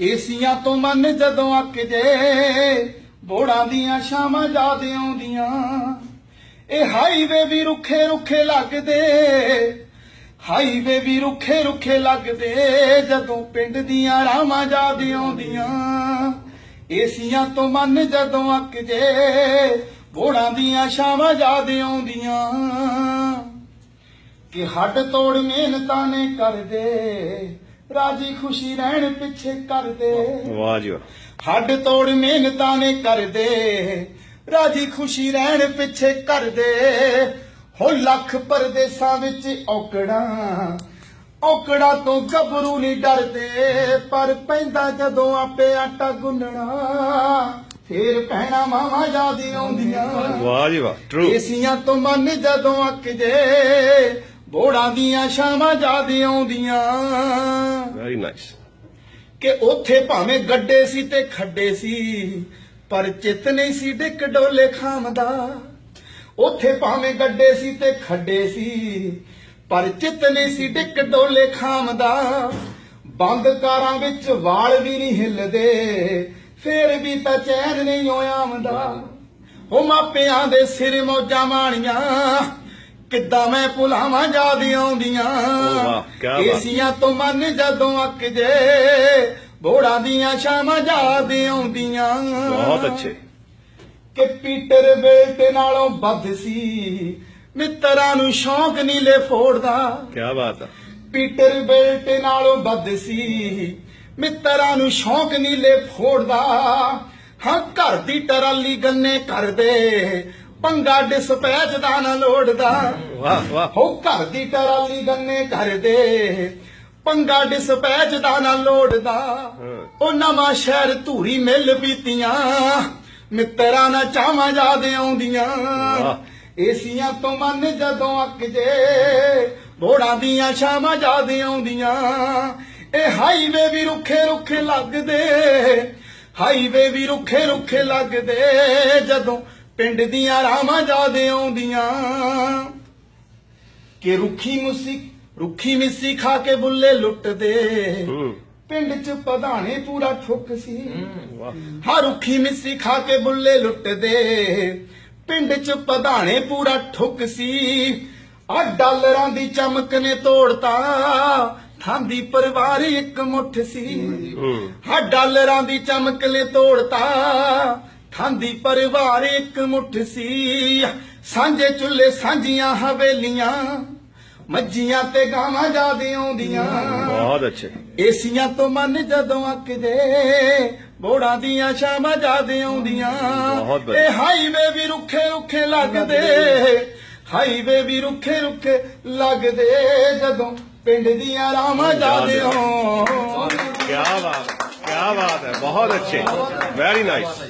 ਏਸੀਆਂ ਤੋਂ ਮਨ ਜਦੋਂ ਅੱਕ ਜੇ, ਬੋੜਾਂ ਦੀਆਂ ਸ਼ਾਮਾਂ ਯਾਦ ਆਉਂਦੀਆਂ। ਇਹ ਹਾਈਵੇ ਵੀ ਰੁੱਖੇ ਰੁੱਖੇ ਲੱਗਦੇ ਹਾਈਵੇ ਵੀ ਰੁੱਖੇ ਰੁੱਖੇ ਲੱਗਦੇ, ਜਦੋਂ ਪਿੰਡ ਦੀਆਂ ਰਾਵਾਂ ਯਾਦ ਆਉਂਦੀਆਂ। ਏਸੀਆਂ ਤੋਂ ਮਨ ਜਦੋਂ ਅੱਕ ਜੇ, ਬੋੜਾਂ ਦੀਆਂ ਸ਼ਾਮਾਂ ਯਾਦ ਆਉਂਦੀਆਂ। ਕਿ ਹੱਡ ਤੋੜ ਮਿਹਨਤਾਂ ਨੇ ਕਰਦੇ ਰਾਜੀ ਖੁਸ਼ੀ ਰਹਿਣ ਪਿੱਛੇ ਕਰਦੇ। ਵਾਹ ਜੀ ਵਾਹ। ਹੱਡ ਤੋੜ ਮਿਹਨਤਾਂ ਨੇ ਕਰਦੇ। ਰਾਜੀ ਖੁਸ਼ੀ ਰਹਿਣ ਪਿੱਛੇ ਕਰਦੇ। ਹੋ ਲੱਖ ਪਰਦੇਸਾਂ ਵਿੱਚ ਔਕੜਾਂ। ਔਕੜਾ ਤੋਂ ਗੱਭਰੂ ਨਹੀਂ ਡਰਦੇ। ਪਰ ਪੈਂਦਾ ਜਦੋਂ ਆਪੇ ਆਟਾ ਗੁੰਨਣਾ। ਫੇਰ ਪੈਣਾ ਮਾਵਾ ਯਾਦ ਆਉਂਦੀਆਂ। ਵਾਹ ਜੀ ਵਾਹ ਟਰੂ ਏਸੀਆਂ ਤੋਂ ਮਨ ਜਦੋਂ ਅੱਕ ਜੇ। ਬੋੜਾਂ ਦੀਆਂ ਸ਼ਾਮਾਂ ਯਾਦ ਆਉਂਦੀਆਂ। ਵੈਰੀ ਨਾਈਸ ਕਿ ਉੱਥੇ ਭਾਵੇਂ ਗੱਡੇ ਸੀ ਤੇ ਖੱਡੇ ਸੀ ਪਰ ਚਿੱਤ ਨਹੀਂ ਸੀ ਡਿੱਕ ਡੋਲੇ ਖਾਮਦਾ ਉੱਥੇ ਭਾਵੇਂ ਗੱਡੇ ਸੀ ਤੇ ਖੱਡੇ ਸੀ ਪਰ ਚਿੱਤ ਨਹੀਂ ਸੀ ਡਿੱਕ ਡੋਲੇ ਖਾਮਦਾ ਬੰਦ ਕਾਰਾਂ ਵਿੱਚ ਵਾਲ ਵੀ ਨਹੀਂ ਹਿੱਲਦੇ ਫੇਰ ਵੀ ਤਾਂ ਚੈਨ ਨਹੀਂ ਆਉਂਦਾ ਉਹ ਮਾਪਿਆਂ ਦੇ ਸਿਰ ਮੌਜਾਂ ਮਾਣੀਆਂ। ਕਿੱਦਾਂ ਮੈਂ ਭੁਲਾਵਾਂ ਯਾਦ ਆਉਂਦੀਆਂ। ਏਸੀਆਂ ਤੋਂ ਮਨ ਜਦੋਂ ਅੱਕ ਜੇ ਬੋੜਾਂ ਦੀਆਂ ਸ਼ਾਮਾਂ ਯਾਦ ਆਉਂਦੀਆਂ। ਬਹੁਤ ਅੱਛੇ। ਕਿ ਪੀਟਰ ਬੇਲਟ ਨਾਲੋਂ ਵੱਧ ਸੀ ਮਿੱਤਰਾਂ ਨੂੰ ਸ਼ੌਂਕ ਨੀਲੇ ਫੋੜਦਾ। ਕੀ ਬਾਤ ਹੈ ਪੀਟਰ ਬੇਲਟ ਨਾਲੋਂ ਵੱਧ ਸੀ ਮਿੱਤਰਾਂ ਨੂੰ ਸ਼ੌਂਕ ਨੀਲੇ ਫੋੜਦਾ। ਹਾਂ ਘਰ ਦੀ ਟਰਾਲੀ ਗੰਨੇ ਕਰਦੇ ਪੰਗਾ ਡਿਸਪੈਚ ਦਾ ਨਾ ਲੋੜਦਾ। ਵਾਹ ਵਾਹ। ਹੋ ਘਰ ਦੀ ਟਰਾਲੀ ਗੰਨੇ ਕਰਦੇ ਪੰਗਾ ਡਿਸਪੈਚ ਦਾ ਨਾ ਲੋੜਦਾ। ਉਹ ਨਵਾਂ ਸ਼ਹਿਰ ਧੂਰੀ ਮਿਲ ਬੀਤੀਆਂ। ਮਿੱਤਰਾਂ ਨਾਲ ਚਾਵਾਂ ਯਾਦ ਆਉਂਦੀਆਂ। ਏਸੀਆਂ ਤੋਂ ਮਨ ਜਦੋਂ ਅੱਕ ਜੇ ਬੋੜਾਂ ਦੀਆਂ ਸ਼ਾਮਾਂ ਯਾਦ ਆਉਂਦੀਆਂ। ਇਹ ਹਾਈਵੇ ਵੀ ਰੁੱਖੇ ਰੁੱਖੇ ਲੱਗਦੇ। ਹਾਈਵੇ ਵੀ ਰੁੱਖੇ ਰੁੱਖੇ ਲੱਗਦੇ। ਜਦੋਂ ਪਿੰਡ ਦੀਆਂ ਰਾਮਾਂ ਯਾਦ ਆਉਂਦੀਆਂ। ਕਿ ਰੁੱਖੀ ਮੁਸੀ ਰੁੱਖੀ ਮਿੱਸੀ ਖਾ ਕੇ ਬੁੱਲੇ ਲੁੱਟਦੇ। ਪਿੰਡ ਚ ਪਧਾਣੇ ਪੂਰਾ ਠੁੱਕ ਸੀ। ਹਾਂ ਰੁੱਖੀ ਮਿੱਸੀ ਖਾ ਕੇ ਬੁੱਲੇ ਲੁੱਟਦੇ। ਪਿੰਡ ਚ ਪਧਾਣੇ ਪੂਰਾ ਠੁੱਕ ਸੀ। ਆ ਡਾਲਰਾਂ ਦੀ ਚਮਕ ਨੇ ਤੋੜਤਾ। ਥਾਂਦੀ ਪਰਿਵਾਰ ਇੱਕ ਮੁੱਠ ਸੀ। ਹਾਂ ਡਾਲਰਾਂ ਦੀ ਚਮਕ ਨੇ ਤੋੜਤਾ। ਥਾਂਦੀ ਪਰਿਵਾਰ ਇੱਕ ਮੁੱਠ ਸੀ। ਸਾਂਝੇ ਚੁੱਲ੍ਹੇ ਸਾਂਝੀਆਂ ਹਵੇਲੀਆਂ ਮੱਝੀਆਂ ਤੇ ਗਾਵਾਂ ਯਾਦ ਆਉਂਦੀਆਂ। ਬਹੁਤ ਅੱਛੇ। ਏਸੀਆਂ ਤੋਂ ਮਨ ਜਦੋਂ ਅੱਕ ਜੇ ਬੋੜਾਂ ਦੀਆਂ ਸ਼ਾਮਾਂ ਯਾਦ ਆਉਂਦੀਆਂ। ਇਹ ਹਾਈਵੇ ਵੀ ਰੁੱਖੇ ਰੁੱਖੇ ਲੱਗਦੇ। ਹਾਈਵੇ ਵੀ ਰੁੱਖੇ ਰੁੱਖੇ ਲੱਗਦੇ ਜਦੋਂ ਪਿੰਡ ਦੀਆਂ ਰਾਮਾਂ ਯਾਦ ਆਉਂ ਕੀ ਬਾਤ ਕੀ ਬਾਤ ਹੈ ਬਹੁਤ ਅੱਛੇ। Very nice